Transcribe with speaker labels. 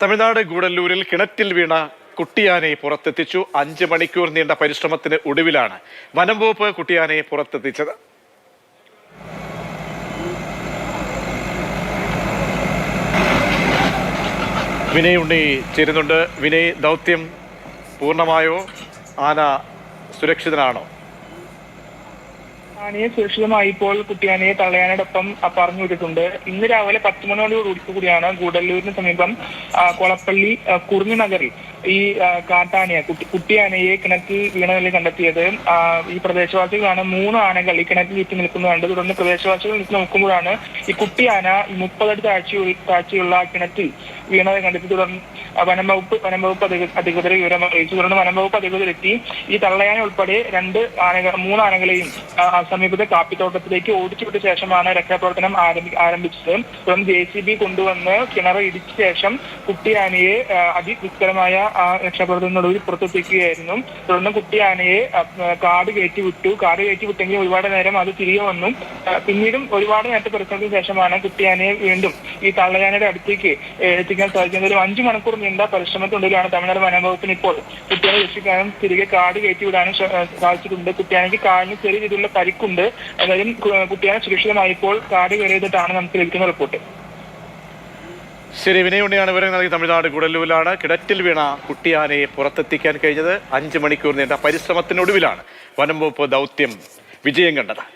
Speaker 1: തമിഴ്നാട് ഗൂഡല്ലൂരിൽ കിണറ്റിൽ വീണ കുട്ടിയാനയെ പുറത്തെത്തിച്ചു. അഞ്ച് മണിക്കൂർ നീണ്ട പരിശ്രമത്തിന് ഒടുവിലാണ് വനം വകുപ്പ് കുട്ടിയാനയെ പുറത്തെത്തിച്ചത്. വിനയ് ഉണ്ണി ചേരുന്നുണ്ട്. വിനയ് ദൗത്യം പൂർണമായോ? ആന സുരക്ഷിതനാണോ?
Speaker 2: ആനയെ സുരക്ഷിതമായി ഇപ്പോൾ കുട്ടിയാനയെ തള്ളയാനോടൊപ്പം പറഞ്ഞു വിട്ടിട്ടുണ്ട്. ഇന്ന് രാവിലെ പത്ത് കൂടിയാണ് ഗൂഡല്ലൂരിന് സമീപം കൊളപ്പള്ളി ആ, നഗറിൽ ഈ കാട്ടാനയെ കുട്ടി കുട്ടിയാനയെ കിണറ്റിൽ വീണ നിലയിൽ കണ്ടെത്തിയത് ഈ പ്രദേശവാസികളാണ് മൂന്ന് ആനകൾ ഈ കിണറ്റിൽ ചുറ്റി നിൽക്കുന്നത് തുടർന്ന് പ്രദേശവാസികൾ നോക്കുമ്പോഴാണ് ഈ കുട്ടിയാന മുപ്പതടി താഴ്ചയുള്ള താഴ്ചയുള്ള കിണറ്റിൽ വീണത് കണ്ടെത്തി. തുടർന്ന് വനം വകുപ്പ് വനം അധികൃതരെ വിവരം അറിയിച്ചു. തുടർന്ന് വനം വകുപ്പ് അധികൃതരെത്തി. ഈ തള്ളയാന ഉൾപ്പെടെ രണ്ട് ആനകൾ മൂന്ന് ആനകളെയും സമീപത്തെ കാപ്പിത്തോട്ടത്തിലേക്ക് ഓടിച്ചുവിട്ട ശേഷമാണ് രക്ഷാപ്രവർത്തനം ആരംഭി ആരംഭിച്ചത്. തുടർന്ന് ജെ സി ബി കൊണ്ടുവന്ന് കിണർ ഇടിച്ച ശേഷം കുട്ടിയാനയെ ആ, അതിദുഷ്കരമായ ആ രക്ഷാപ്രവർത്തനത്തിനൊടുവിൽ പുറത്തെത്തിക്കുകയായിരുന്നു. തുടർന്ന് കുട്ടിയാനയെ കാട് കയറ്റി വിട്ടു കാട് കയറ്റി വിട്ടെങ്കിൽ ഒരുപാട് നേരം അത് തിരികെ വന്നു. പിന്നീടും ഒരുപാട് നേരത്തെ പരിശ്രമത്തിന് ശേഷമാണ് കുട്ടിയാനയെ വീണ്ടും ഈ തള്ളയാനയുടെ അടുത്തേക്ക് എത്തിക്കാൻ സാധിക്കുന്നത് ഒരു അഞ്ചു മണിക്കൂർ നീണ്ട പരിശ്രമത്തിനൊടുവിലാണ് തമിഴ്നാട് വനംവകുപ്പിന് ഇപ്പോൾ കുട്ടികളെ രക്ഷിക്കാനും തിരികെ കാട് കയറ്റി വിടാനും ശ- ഏ, സാധിച്ചിട്ടുണ്ട്. കുട്ടിയാണെങ്കിൽ കാലിന് ചെറിയ രീതിയിലുള്ള പരിക്കുണ്ട്. എന്തായാലും കു- കുട്ടിയാനെ സുരക്ഷിതമായി ഇപ്പോൾ കാട് കയറിയതായിട്ടാണ് നമുക്ക് ലഭിക്കുന്ന റിപ്പോർട്ട്.
Speaker 1: ശരി വിനയ ഉണ്ണിയാണ് വിവരം നൽകി. തമിഴ്നാട് ഗുഡല്ലൂരിലാണ് കിടറ്റിൽ വീണ കുട്ടിയാനെ പുറത്തെത്തിക്കാൻ കഴിഞ്ഞത്. അഞ്ച് മണിക്കൂർ നീണ്ട പരിശ്രമത്തിനൊടുവിലാണ് വനം വകുപ്പ് ദൗത്യം വിജയം കണ്ടത്.